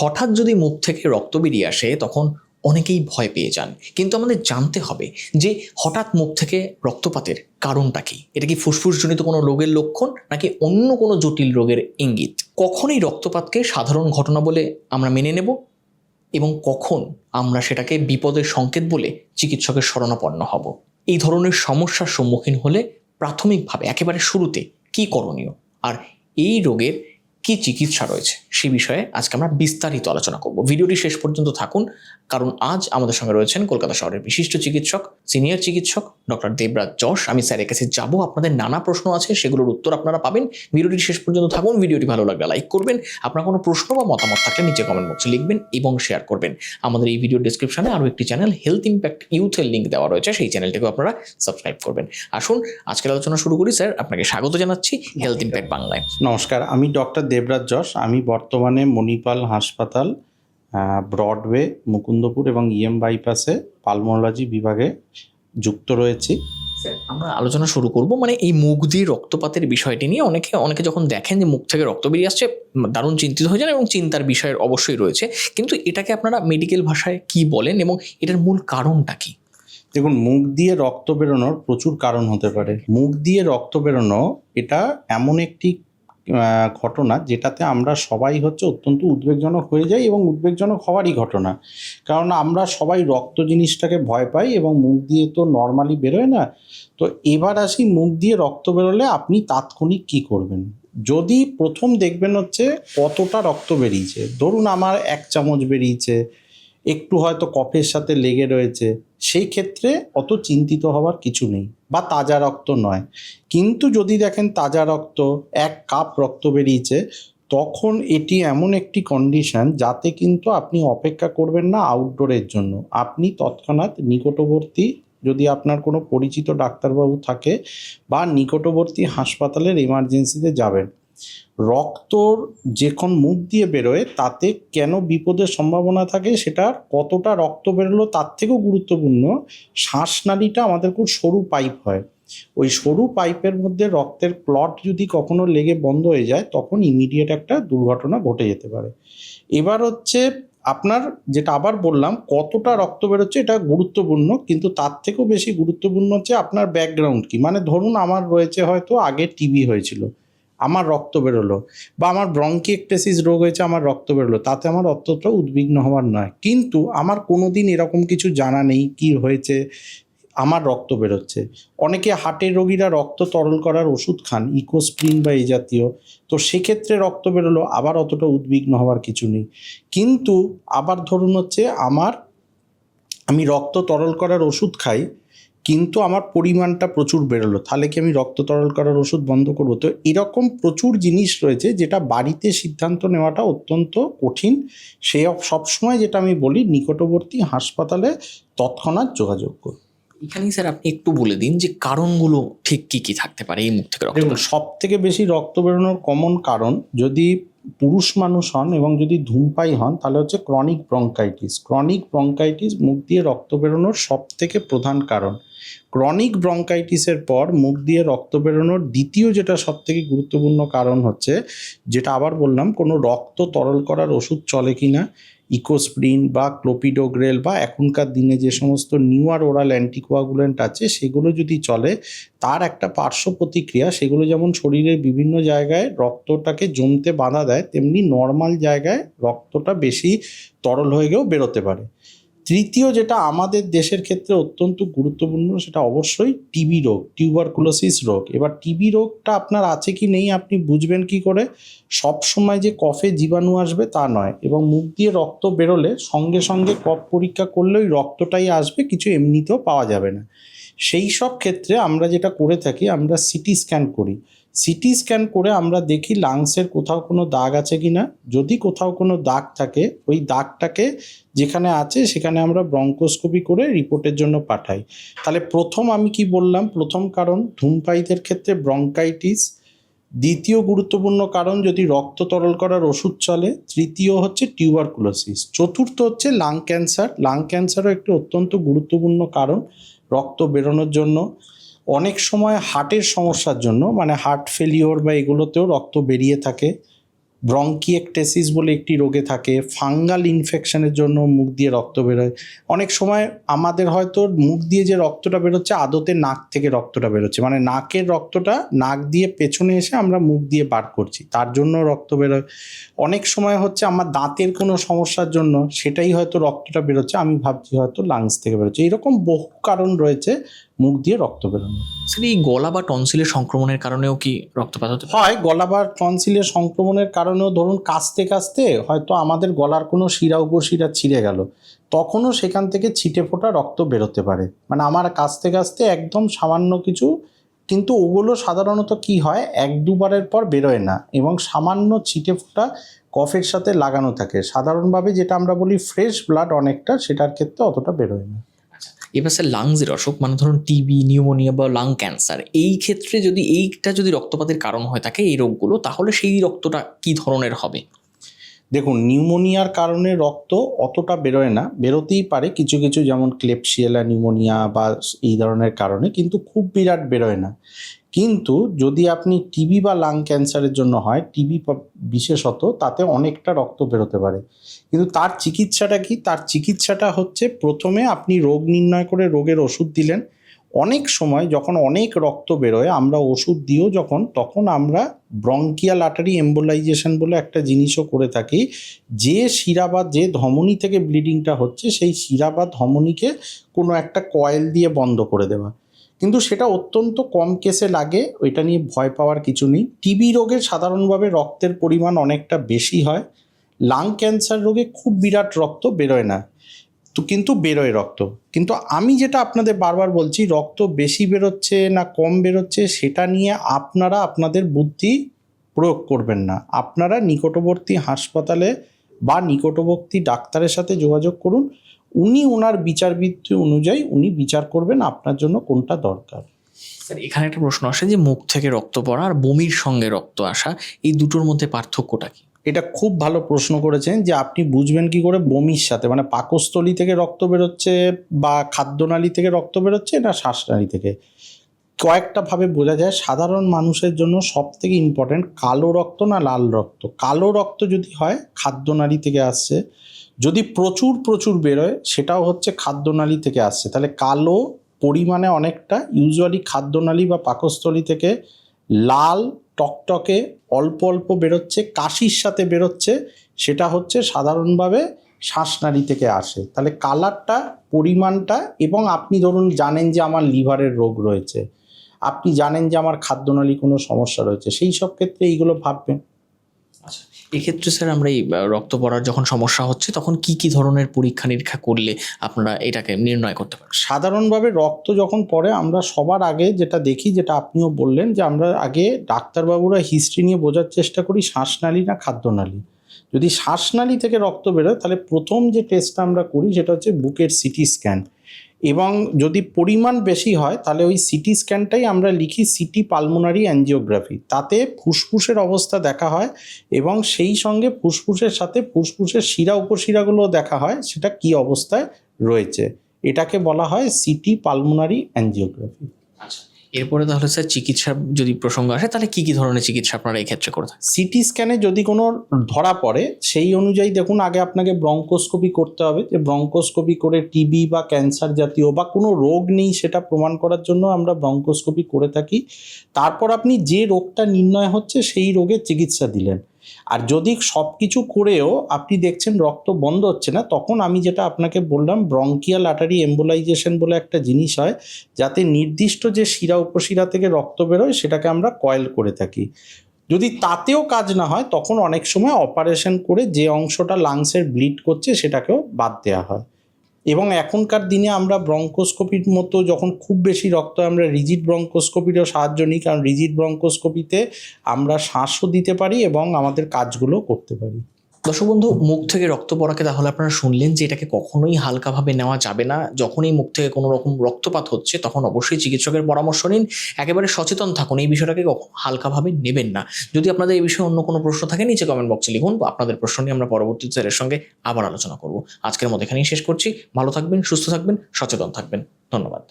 হঠাৎ যদি মুখ থেকে রক্ত বেরিয়ে আসে, তখন অনেকেই ভয় পেয়ে যান। কিন্তু আমাদের জানতে হবে যে হঠাৎ মুখ থেকে রক্তপাতের কারণটা কি? এটা কি ফুসফুসজনিত কোনো রোগের লক্ষণ, নাকি অন্য কোনো জটিল রোগের ইঙ্গিত? কখনই রক্তপাতকে সাধারণ ঘটনা বলে আমরা মেনে নেব? এবং কখন আমরা সেটাকে বিপদের সংকেত বলে চিকিৎসকের শরণাপন্ন হব? এই ধরনের সমস্যার সম্মুখীন হলে প্রাথমিকভাবে, একেবারে শুরুতে, কি করণীয়? আর এই রোগের কি চিকিৎসা রয়েছে? সে বিষয়ে আজকে আমরা বিস্তারিত আলোচনা করব। ভিডিওটি শেষ পর্যন্ত থাকুন, কারণ আজ আমাদের সঙ্গে রয়েছেন কলকাতা শহরের বিশিষ্ট চিকিৎসক, সিনিয়র চিকিৎসক ডক্টর দেবরাজ যশ। আমি স্যারের কাছে যাব, আপনাদের নানা প্রশ্ন আছে, সেগুলোর উত্তর আপনারা পাবেন। ভিডিওটি শেষ পর্যন্ত থাকুন, ভিডিওটি ভালো লাগলে লাইক করবেন। আপনার কোনো প্রশ্ন বা মতামত থাকলে নিচে কমেন্ট বক্সে লিখবেন এবং শেয়ার করবেন। আমাদের এই ভিডিও ডিসক্রিপশনে আরও একটি চ্যানেল হেলথ ইম্প্যাক্ট ইউথের লিঙ্ক দেওয়া রয়েছে, সেই চ্যানেলটিকেও আপনারা সাবস্ক্রাইব করবেন। আসুন, আজকের আলোচনা শুরু করি, স্যার। আপনাকে স্বাগত জানাচ্ছি হেলথ ইম্প্যাক্ট বাংলায়। নমস্কার, আমি ডক্টর দেবরাজ যশ আমি বর্তমানে মণিপাল হাসপাতাল ব্রডওয়ে মুকুন্দপুর এবং ইএম বাইপাসে পালমোলজি বিভাগে যুক্ত রয়েছি। আমরা আলোচনা শুরু করব মানে এই মুখ দিয়ে রক্তপাতের বিষয়টি নিয়ে। অনেকে অনেকে যখন দেখেন যে মুখ থেকে রক্ত বেরিয়ে আসছে দারুণ চিন্তিত হয়ে যান এবং চিন্তার বিষয়ের অবশ্যই রয়েছে। কিন্তু এটাকে আপনারা মেডিকেল ভাষায় কি বলেন এবং এটার মূল কারণটা কি? দেখুন মুখ দিয়ে রক্ত বেরোনোর প্রচুর কারণ হতে পারে। মুখ দিয়ে রক্ত বেরোনো এটা এমন একটি ঘটনা যেটাতে আমরা সবাই হচ্ছে অত্যন্ত উদ্বেগজনক হয়ে যাই এবং উদ্বেগজনক হওয়ারই ঘটনা। কারণ আমরা সবাই রক্ত জিনিসটাকে ভয় পাই এবং মুখ দিয়ে তো নর্মালি বেরোয় না। তো এবার আসি মুখ দিয়ে রক্ত বেরোলে আপনি তাৎক্ষণিক কি করবেন? যদি প্রথম দেখবেন হচ্ছে কতটা রক্ত বেরিয়েছে। ধরুন আমার এক চামচ বেরিয়েছে, একটু হয়তো কফের সাথে লেগে রয়েছে। সেই ক্ষেত্রে অত চিন্তিত হওয়ার কিছু নেই বা তাজা রক্ত নয়। কিন্তু যদি দেখেন তাজা রক্ত, এক কাপ রক্ত বেরিয়েছে, তখন এটি এমন একটি কন্ডিশন যাতে কিন্তু আপনি অপেক্ষা করবেন না আউটডোরের জন্য। আপনি তৎক্ষণাৎ নিকটবর্তী, যদি আপনার কোনো পরিচিত ডাক্তারবাবু থাকে বা নিকটবর্তী হাসপাতালের এমার্জেন্সিতে যাবেন। রক্তর যখন মুখ দিয়ে বেরোয়, তাতে কেন বিপদের সম্ভাবনা থাকে সেটা কতটা রক্ত বেরোলো তার থেকেও গুরুত্বপূর্ণ। শ্বাসনালীটা আমাদের খুব সরু পাইপ হয়। ওই সরু পাইপের মধ্যে রক্তের ক্লট যদি কখনো লেগে বন্ধ হয়ে যায়, তখন ইমিডিয়েট একটা দুর্ঘটনা ঘটে যেতে পারে। এবার হচ্ছে আপনার যেটা আবার বললাম, কতটা রক্ত বেরোচ্ছে এটা গুরুত্বপূর্ণ, কিন্তু তার থেকেও বেশি গুরুত্বপূর্ণ হচ্ছে আপনার ব্যাকগ্রাউন্ড কি। মানে ধরুন আমার রয়েছে হয়তো আগে টিবি হয়েছিল। আমার রক্ত বেরোলো বা আমার ব্রঙ্কিএক্টেসিস রোগ হয়েছে, আমার রক্ত বেরোলো, তাতে আমার অতটা উদ্বিগ্ন হওয়ার নয়। কিন্তু আমার কোনো দিন এরকম কিছু জানা নেই কি হয়েছে, আমার রক্ত বেরোচ্ছে। অনেকে হার্টের রোগীরা রক্ত তরল করার ওষুধ খান, ইকোস্প্রিন বা এই জাতীয়। তো সেক্ষেত্রে রক্ত বেরোলো, আবার অতটা উদ্বিগ্ন হওয়ার কিছু নেই। কিন্তু আবার ধরুন হচ্ছে, আমার আমি রক্ত তরল করার ওষুধ খাই কিন্তু আমার পরিমাণটা প্রচুর বেরোলো। তাহলে কি আমি রক্ত তরল করার ওষুধ বন্ধ করব? তো এরকম প্রচুর জিনিস রয়েছে যেটা বাড়িতে সিদ্ধান্ত নেওয়াটা অত্যন্ত কঠিন। সে সবসময় যেটা আমি বলি নিকটবর্তী হাসপাতালে তৎক্ষণাৎ যোগাযোগ করুন। এখানেই স্যার আপনি একটু বলে দিন যে কারণগুলো ঠিক কি কি থাকতে পারে এই মুখ থেকে রক্ত সব থেকে বেশি রক্ত বেরোনোর কমন কারণ যদি পুরুষ মানুষ হন এবং যদি ধূমপাই হন তাহলে হচ্ছে ক্রনিক ব্রঙ্কাইটিস ক্রনিক ব্রঙ্কাইটিস মুখ দিয়ে রক্ত বেরোনোর সব থেকে প্রধান কারণ। ক্রনিক ব্রঙ্কাইটিসের পর মুখ দিয়ে রক্ত বেরোনোর দ্বিতীয় যেটা সব থেকে গুরুত্বপূর্ণ কারণ হচ্ছে, যেটা আবার বললাম, কোনো রক্ত তরল করার ওষুধ চলে কি না ইকোস্প্রিন বা ক্লোপিডোগ্রেল বা এখনকার দিনে যে সমস্ত নিউয়ার ওরাল অ্যান্টিকোয়াগুলেন্ট আছে, সেগুলো যদি চলে, তার একটা পার্শ্ব প্রতিক্রিয়া, সেগুলো যেমন শরীরের বিভিন্ন জায়গায় রক্তটাকে জমতে বাধা দেয়, তেমনি নর্মাল জায়গায় রক্তটা বেশি তরল হয়ে গিয়েও বেরোতে পারে। তৃতীয় যেটা আমাদের দেশের ক্ষেত্রে অত্যন্ত গুরুত্বপূর্ণ, সেটা অবশ্যই টিবি রোগ টিউবারকুলোসিস রোগ। এবার টিবি রোগটা আপনার আছে কি নেই আপনি বুঝবেন কি করে? সব সময় যে কফে জীবাণু আসবে তা নয়, এবং মুখ দিয়ে রক্ত বেরোলে সঙ্গে সঙ্গে কফ পরীক্ষা করলেই রক্তটাই আসবে, কিছু এমনিতেও পাওয়া যাবে না। সেই সব ক্ষেত্রে আমরা যেটা করে থাকি, আমরা সিটি স্ক্যান করি। সিটি স্ক্যান করে আমরা দেখি লাংসের কোথাও কোনো দাগ আছে কি না যদি কোথাও কোনো দাগ থাকে, ওই দাগটাকে যেখানে আছে সেখানে আমরা ব্রঙ্কোস্কোপি করে রিপোর্টের জন্য পাঠাই। তাহলে প্রথম আমি কি বললাম? প্রথম কারণ, ধূমপায়ীদের ক্ষেত্রে ব্রঙ্কাইটিস দ্বিতীয় গুরুত্বপূর্ণ কারণ, যদি রক্ত তরল করার ওষুধ চলে, তৃতীয় হচ্ছে টিউবারকুলোসিস চতুর্থ হচ্ছে লাং ক্যান্সার লাং ক্যান্সারও একটি অত্যন্ত গুরুত্বপূর্ণ কারণ, রক্ত বেরোনোর জন্য। অনেক সময় হার্টের সমস্যার জন্য মানে হার্ট ফেলিওর বা এগুলোতেও রক্ত বেরিয়ে থাকে। ব্রঙ্কিয়েকটেসিস বলে একটি রোগে থাকে ফাঙ্গাল ইনফেকশনের জন্য মুখ দিয়ে রক্ত বেরোয়। অনেক সময় আমাদের হয়তো মুখ দিয়ে যে রক্তটা বেরোচ্ছে, আদতে নাক থেকে রক্তটা বেরোচ্ছে। মানে নাকের রক্তটা নাক দিয়ে পেছনে এসে আমরা মুখ দিয়ে বার করছি, তার জন্য রক্ত বেরোয়। অনেক সময় হচ্ছে আমার দাঁতের কোনো সমস্যার জন্য সেটাই হয়তো রক্তটা বেরোচ্ছে, আমি ভাবছি হয়তো লাংস থেকে বেরোচ্ছে। এরকম বহু কারণ রয়েছে মুখ দিয়ে রক্ত বেরোনো স্যার এই গলা বা টনসিলের সংক্রমণের কারণেও কি রক্তপাত হতে হয়, গলা বা টনসিলের সংক্রমণের কারণেও ধরুন কাশতে কাশতে হয়তো আমাদের গলার কোনো শিরা, উপশিরা ছিঁড়ে গেল। তখনও সেখান থেকে ছিটে ফোটা রক্ত বেরোতে পারে। মানে আমার কাশতে কাশতে একদম সামান্য কিছু, কিন্তু ওগুলো সাধারণত কি হয়, এক দুবারের পর বেরোয় না এবং সামান্য ছিটে ফোটা কফের সাথে লাগানো থাকে। সাধারণভাবে যেটা আমরা বলি ফ্রেশ ব্লাড অনেকটা সেটার ক্ষেত্রে অতটা বেরোয় না। এবার স্যার লাংসের অসুখ মানে ধরুন টিবি নিউমোনিয়া বা লাং ক্যান্সার এই ক্ষেত্রে যদি এইটা যদি রক্তপাতের কারণ হয় থাকে এই রোগগুলো, তাহলে সেই রক্তটা কি ধরনের হবে? দেখুন নিউমোনিয়ার কারণে রক্ত অতটা বেরোয় না, বেরোতেই পারে কিছু কিছু যেমন ক্লেপসিয়েলা নিউমোনিয়া বা এই ধরনের কারণে, কিন্তু খুব বিরাট বেরোয় না। কিন্তু যদি আপনি টিবি বা লাং ক্যান্সারের জন্য হয় টিবি বিশেষত তাতে অনেকটা রক্ত বেরোতে পারে। কিন্তু তার চিকিৎসাটা কি? তার চিকিৎসাটা হচ্ছে প্রথমে আপনি রোগ নির্ণয় করে রোগের ওষুধ দিলেন। অনেক সময় যখন অনেক রক্ত বেরোয়, আমরা ওষুধ দিও যখন, তখন আমরা ব্রঙ্কিয়াল আটারি এম্বোলাইজেশন বলে একটা জিনিসও করে থাকি। যে শিরা বা যে ধমনী থেকে ব্লিডিংটা হচ্ছে, সেই শিরা বা ধমনীকে কোনো একটা কয়েল দিয়ে বন্ধ করে দেওয়া। কিন্তু সেটা অত্যন্ত কম কেসে লাগে, ওইটা নিয়ে ভয় পাওয়ার কিছু নেই। টিবি রোগে সাধারণভাবে রক্তের পরিমাণ অনেকটা বেশি হয়। লাং ক্যান্সার রোগে খুব বিরাট রক্ত বেরোয় না। তো কিন্তু বেরোয় রক্ত। কিন্তু আমি যেটা আপনাদের বারবার বলছি, রক্ত বেশি বেরোচ্ছে না কম বেরোচ্ছে, সেটা নিয়ে আপনারা আপনাদের বুদ্ধি প্রয়োগ করবেন না। আপনারা নিকটবর্তী হাসপাতালে বা নিকটবর্তী ডাক্তারের সাথে যোগাযোগ করুন। উনি ওনার বিচারবৃত্তি অনুযায়ী উনি বিচার করবেন আপনার জন্য কোনটা দরকার। স্যার এখানে একটা প্রশ্ন আসে যে মুখ থেকে রক্ত পড়া আর বমির সঙ্গে রক্ত আসা এই দুটোর মধ্যে পার্থক্যটা কি? এটা খুব ভালো প্রশ্ন করেছেন যে আপনি বুঝবেন কি করে বমির সাথে মানে পাকস্থলী থেকে রক্ত বেরোচ্ছে বা খাদ্যনালী থেকে রক্ত বেরোচ্ছে না শ্বাসনালী থেকে? কয়েকটা ভাবে বোঝা যায়, সাধারণ মানুষের জন্য সব থেকে ইম্পর্টেন্ট কালো রক্ত না লাল রক্ত? কালো রক্ত যদি হয় খাদ্যনালী থেকে আসছে। যদি প্রচুর প্রচুর বেরোয়, সেটাও হচ্ছে খাদ্যনালী থেকে আসছে। তাহলে কালো পরিমাণে অনেকটা ইউজুয়ালি খাদ্যনালী বা পাকস্থলী থেকে লাল টকটকে অল্প অল্প বেরোচ্ছে, কাশির সাথে বেরোচ্ছে, সেটা হচ্ছে সাধারণভাবে শ্বাসনালী থেকে আসে। তাহলে কালারটা, পরিমাণটা এবং আপনি ধরুন জানেন যে আমার লিভারের রোগ রয়েছে। আপনি জানেন যে আমার খাদ্যনালী কোনো সমস্যা রয়েছে সেই সব ক্ষেত্রে এইগুলো ভাববেন। এক্ষেত্রে স্যার আমরা এই রক্ত পড়ার যখন সমস্যা হচ্ছে তখন কি কি ধরনের পরীক্ষা নিরীক্ষা করলে আপনারা এটাকে নির্ণয় করতে পারেন সাধারণভাবে রক্ত যখন পড়ে আমরা সবার আগে যেটা দেখি যেটা আপনিও বললেন যে আমরা আগে ডাক্তারবাবুরা হিস্ট্রি নিয়ে বোঝার চেষ্টা করি শ্বাসনালী না খাদ্যনালী। যদি শ্বাসনালী থেকে রক্ত বেরোয় তাহলে প্রথম যে টেস্টটা আমরা করি সেটা হচ্ছে বুকের সিটি স্ক্যান এবং যদি পরিমাণ বেশি হয়, তাহলে ওই সিটি স্ক্যানটাই আমরা লিখি সিটি পালমোনারি অ্যাঞ্জিওগ্রাফি তাতে ফুসফুসের অবস্থা দেখা হয় এবং সেই সঙ্গে ফুসফুসের সাথে ফুসফুসের শিরা উপশিরাগুলো দেখা হয়, সেটা কি অবস্থায় রয়েছে। এটাকে বলা হয় সিটি পালমোনারি অ্যাঞ্জিওগ্রাফি আচ্ছা। এরপরে তাহলে স্যার চিকিৎসা যদি প্রসঙ্গ আসে, তাহলে কি কি ধরনের চিকিৎসা আপনারা এই ক্ষেত্রে করে থাকেন? সিটি স্ক্যানে যদি কোনো ধরা পড়ে, সেই অনুযায়ী দেখুন, আগে আপনাকে ব্রঙ্কোস্কোপি করতে হবে। যে ব্রঙ্কোস্কোপি করে টিবি বা ক্যান্সার জাতীয় বা কোনো রোগ নেই, সেটা প্রমাণ করার জন্য আমরা ব্রঙ্কোস্কোপি করে থাকি। তারপর আপনি যে রোগটা নির্ণয় হচ্ছে, সেই রোগের চিকিৎসা দিলেন। আর যদি সব কিছু করেও আপনি দেখছেন রক্ত বন্ধ হচ্ছে না, তখন আমি যেটা আপনাকে বললাম ব্রঙ্কিয়াল আটারি এম্বোলাইজেশন বলে একটা জিনিস হয়, যাতে নির্দিষ্ট যে শিরা উপশিরা থেকে রক্ত বেরোয় সেটাকে আমরা কয়েল করে থাকি। যদি তাতেও কাজ না হয়, তখন অনেক সময় অপারেশন করে যে অংশটা লাংসের ব্লিড করছে সেটাকেও বাদ দেওয়া হয়। এবং এখনকার দিনে আমরা ব্রঙ্কোস্কোপির মতো যখন খুব বেশি রক্ত, আমরা রিজিড ব্রঙ্কোস্কোপিরও সাহায্য নিই, কারণ রিজিড ব্রঙ্কোস্কোপিতে আমরা শ্বাসও দিতে পারি এবং আমাদের কাজগুলো করতে পারি। দর্শক বন্ধু মুখ থেকে রক্ত পড়াকে তাহলে আপনারা শুনলেন যে এটাকে কখনোই হালকাভাবে নেওয়া যাবে না। যখনই মুখ থেকে কোনো রকম রক্তপাত হচ্ছে, তখন অবশ্যই চিকিৎসকের পরামর্শ নিন। একেবারে সচেতন থাকুন, এই বিষয়টাকে কখনো হালকাভাবে নেবেন না। যদি আপনাদের এই বিষয়ে অন্য কোনো প্রশ্ন থাকে, নিচে কমেন্ট বক্সে লিখুন। আপনাদের প্রশ্ন নিয়ে আমরা পরবর্তীতে এর সঙ্গে আবার আলোচনা করব। আজকের মতো এখানেই শেষ করছি। ভালো থাকবেন, সুস্থ থাকবেন, সচেতন থাকবেন। ধন্যবাদ।